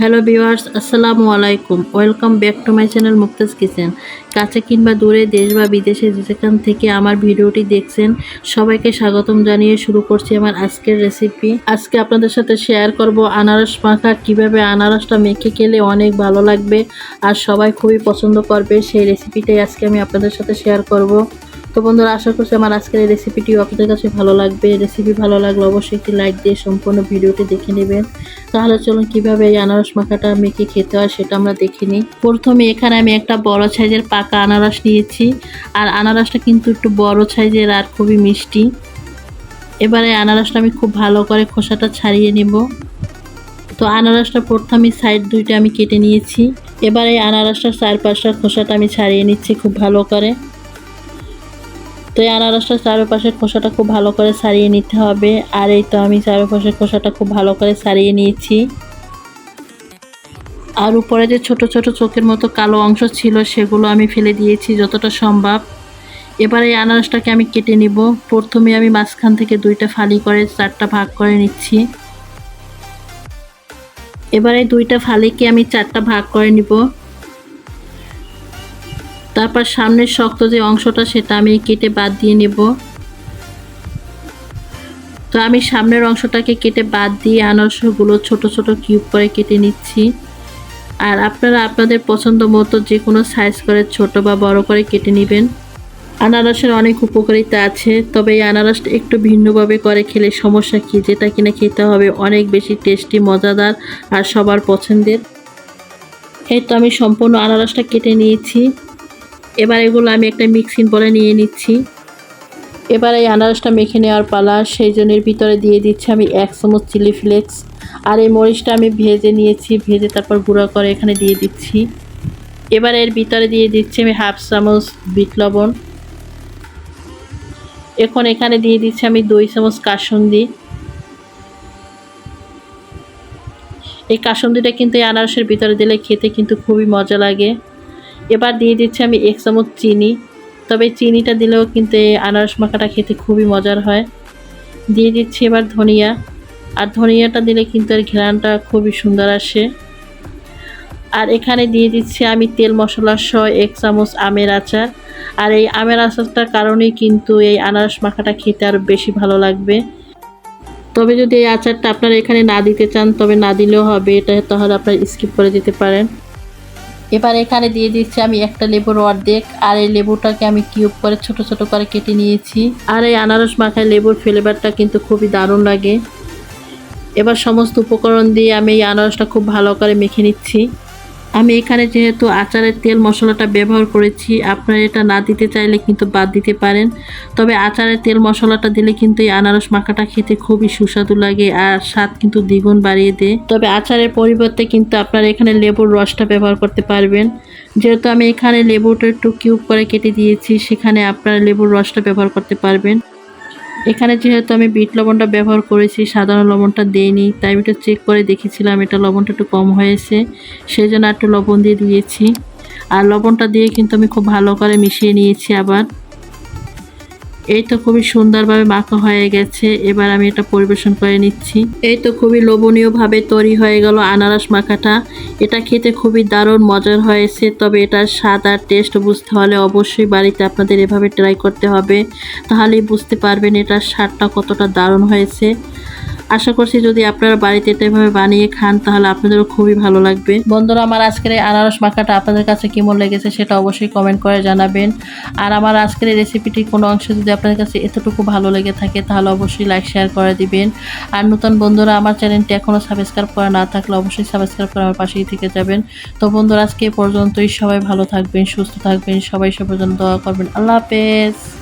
Hello viewers, আসসালামু আলাইকুম। Welcome back to my channel Muktaz kitchen. কাছে কিংবা দূরে দেশ বা বিদেশে যেখান থেকে আমার ভিডিওটি দেখছেন, সবাইকে স্বাগতম জানিয়ে শুরু করছি আমার আজকের রেসিপি আজকে আপনাদের সাথে শেয়ার করব আনারস মাখা, কীভাবে আনারসটা মেখে খেলে অনেক ভালো লাগবে আর সবাই খুবই পছন্দ করবে। সেই রেসিপিটাই আজকে আমি আপনাদের সাথে শেয়ার করব। তো বন্ধুরা, আশা করছি আমার আজকের এই রেসিপিটিও আপনাদের কাছে ভালো লাগবে। রেসিপি ভালো লাগলে অবশ্যই একটি লাইক দিয়ে সম্পূর্ণ ভিডিওটি দেখে নেবেন। তাহলে চলুন কীভাবে এই আনারস মাখাটা মেখে খেতে হয় সেটা আমরা দেখে নিই। প্রথমে এখানে আমি একটা বড় সাইজের পাকা আনারস নিয়েছি। আর আনারসটা কিন্তু একটু বড় সাইজের আর খুবই মিষ্টি। এবারে আনারসটা আমি খুব ভালো করে খোসাটা ছাড়িয়ে নেব। তো আনারসটা প্রথমে সাইড দুইটা আমি কেটে নিয়েছি। এবারে আনারসটার চারপাশটা খোসাটা আমি ছাড়িয়ে নিচ্ছি খুব ভালো করে। তো এই আনারসটার চারপাশের খোসাটা খুব ভালো করে ছাড়িয়ে নিতে হবে। আর এই তো আমি চারপাশের খোসাটা খুব ভালো করে ছাড়িয়ে নিয়েছি। আর উপরে যে ছোট ছোট চোখের মতো কালো অংশ ছিল, সেগুলো আমি ফেলে দিয়েছি যতটা সম্ভব। এবার এই আনারসটাকে আমি কেটে নিব। প্রথমে আমি মাঝখান থেকে দুইটা ফালি করে চারটা ভাগ করে নিচ্ছি। এবার এই দুইটা ফালিকে আমি চারটা ভাগ করে নিব। তারপর সামনের শক্ত যে অংশটা সেটা আমি কেটে বাদ দিয়ে নেব। তো আমি সামনের অংশটাকে কেটে বাদ দিয়ে আনারসগুলো ছোট ছোট কিউব করে কেটে নিচ্ছি। আর আপনারা আপনাদের পছন্দ মতো যে কোনো সাইজ করে ছোট বা বড় করে কেটে নেবেন। আনারসের অনেক উপকারিতা আছে, তবে এই আনারসটা একটু ভিন্নভাবে করে খেলে সমস্যা কী? যেটা কিনা খেতে হবে অনেক বেশি টেস্টি, মজাদার আর সবার পছন্দের। এই তো আমি সম্পূর্ণ আনারসটা কেটে নিয়েছি। এবার এগুলো আমি একটা মিক্সিং বলে নিয়ে নিচ্ছি। এবার এই আনারসটা মেখে নেওয়ার পালা, সেই জন্যের ভিতরে দিয়ে দিচ্ছি আমি এক চামচ চিলি ফ্লেক্স আর এই মরিচটা আমি ভেজে নিয়েছি, ভেজে তারপর গুঁড়ো করে এখানে দিয়ে দিচ্ছি। এবার এর ভিতরে দিয়ে দিচ্ছি আমি হাফ চামচ বিট লবণ। এখন এখানে দিয়ে দিচ্ছি আমি দুই চামচ কাসুন্দি। এই কাসুন্দিটা কিন্তু এই আনারসের ভিতরে দিলে খেতে কিন্তু খুবই মজা লাগে। এবার দিয়ে দিচ্ছি আমি এক চামচ চিনি। তবে চিনিটা দিলেও কিন্তু এই আনারস মাখাটা খেতে খুবই মজার হয়। দিয়ে দিচ্ছি এবার ধনিয়া। আর ধনিয়াটা দিলে কিন্তু এর ঘ্রাণটা খুবই সুন্দর আসে। আর এখানে দিয়ে দিচ্ছি আমি তেল মশলা সহ এক চামচ আমের আচার। আর এই আমের আচারটার কারণেই কিন্তু এই আনারস মাখাটা খেতে আরও বেশি ভালো লাগবে। তবে যদি এই আচারটা আপনারা এখানে না দিতে চান, তবে না দিলেও হবে। এটা তাহলে আপনারা স্কিপ করে দিতে পারেন। এবার এখানে দিয়ে দিচ্ছি আমি একটা লেবুর অর্ধেক, আর এই লেবুটাকে আমি কিউব করে ছোট ছোট করে কেটে নিয়েছি। আর এই আনারস মাখায় লেবুর ফ্লেভারটা কিন্তু খুবই দারুণ লাগে। এবার সমস্ত উপকরণ দিয়ে আমি এই আনারসটা খুব ভালো করে মেখে নিচ্ছি। আমি এখানে যেহেতু আচারের তেল মশলাটা ব্যবহার করেছি, আপনারা এটা না দিতে চাইলে কিন্তু বাদ দিতে পারেন। তবে আচারের তেল মশলাটা দিলে কিন্তু এই আনারস মাখাটা খেতে খুবই সুস্বাদু লাগে আর স্বাদ কিন্তু দ্বিগুণ বাড়িয়ে দেয়। তবে আচারের পরিবর্তে কিন্তু আপনারা এখানে লেবুর রসটা ব্যবহার করতে পারবেন। যেহেতু আমি এখানে লেবুটা একটু কিউব করে কেটে দিয়েছি, সেখানে আপনারা লেবুর রসটা ব্যবহার করতে পারবেন। এখানে যেহেতু আমি বিট লবণটা ব্যবহার করেছি, সাধারণ লবণটা দিইনি, তাই আমি একটু চেক করে দেখেছিলাম, এটা লবণটা একটু কম হয়েছে সেই জন্য একটু লবণ দিয়ে দিয়েছি। আর লবণটা দিয়ে কিন্তু আমি খুব ভালো করে মিশিয়ে নিয়েছি আবার। এই তো খুবই সুন্দরভাবে মাখা হয়ে গেছে, এবার আমি এটা পরিবেশন করে নিচ্ছি। এই তো খুবই লোভনীয়ভাবে তৈরি হয়ে গেল আনারস মাখাটা। এটা খেতে খুবই দারুণ, মজার হয়েছে, তবে এটার স্বাদ আর টেস্ট বুঝতে হলে অবশ্যই বাড়িতে আপনাদের এভাবে ট্রাই করতে হবে। তাহলেই বুঝতে পারবেন এটার স্বাদটা কতটা দারুণ হয়েছে। আশা করছি যদি আপনারা বাড়িতে এটা এভাবে বানিয়ে খান, তাহলে আপনাদেরও খুবই ভালো লাগবে। বন্ধুরা, আমার আজকের এই আনারস মাখাটা আপনাদের কাছে কেমন লেগেছে সেটা অবশ্যই কমেন্ট করে জানাবেন। আর আমার আজকের এই রেসিপিটির কোনো অংশ যদি আপনাদের কাছে এতটুকু ভালো লেগে থাকে, তাহলে অবশ্যই লাইক শেয়ার করে দিবেন। আর নতুন বন্ধুরা, আমার চ্যানেলটি এখনও সাবস্ক্রাইব করা না থাকলে অবশ্যই সাবস্ক্রাইব করে আমার পাশেই থেকে যাবেন। তো বন্ধুরা, আজকে পর্যন্তই। সবাই ভালো থাকবেন, সুস্থ থাকবেন, সবাই সবার জন্য দোয়া করবেন। আল্লাহ হাফেজ।